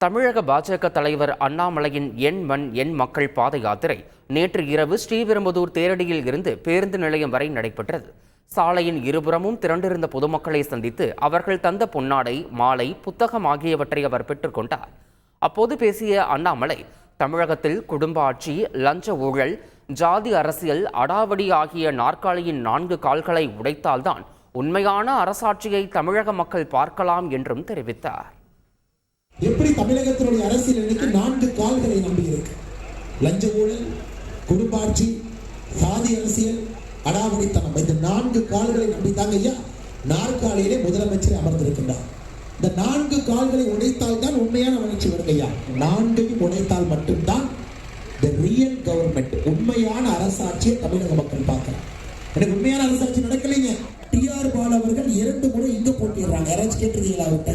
தமிழக பாஜக தலைவர் அண்ணாமலையின் எண் மண் எண் மக்கள் பாத யாத்திரை நேற்று இரவு ஸ்ரீபெரும்புதூர் தேரடியில் இருந்து பேருந்து நிலையம் வரை நடைபெற்றது. சாலையின் இருபுறமும் திரண்டிருந்த பொதுமக்களை சந்தித்து அவர்கள் தந்த பொன்னாடை மாலை புத்தகம் ஆகியவற்றை அவர் பெற்றுக்கொண்டார் அப்போது பேசிய அண்ணாமலை தமிழகத்தில் குடும்ப ஆட்சி லஞ்ச ஊழல் ஜாதி அரசியல் அடாவடி ஆகிய நாற்காலியின் நான்கு கால்களை உடைத்தால்தான் உண்மையான அரசாட்சியை தமிழக மக்கள் பார்க்கலாம் என்றும் தெரிவித்தார். எப்படி தமிழகத்தினுடைய அரசியல் இன்னைக்கு நான்கு கால்களை நம்பி இருக்கு லஞ்ச ஊழல் குடும்பாட்சி சாதி அரசியல் அடாவடித்தனம். இந்த நான்கு கால்களை நம்பி தாங்க ஐயா நாற்காலியிலே முதலமைச்சர் அமர்ந்திருக்கின்றார். இந்த நான்கு கால்களை உடைத்தால் தான் உண்மையான வளர்ச்சி வருங்க ஐயா. நான்கையும் உடைத்தால் மட்டும்தான் the ரியல் கவர்மெண்ட் உண்மையான அரசாட்சியை தமிழக மக்கள் பார்க்கிறார் எனக்கு உண்மையான அரசாட்சி நடக்கலைங்க. டிஆர் பால் அவர்கள் இரண்டு முறை இங்க போட்டிடுறாங்க யாராச்சும் கேட்டிருக்கீங்களா அவர்கிட்ட?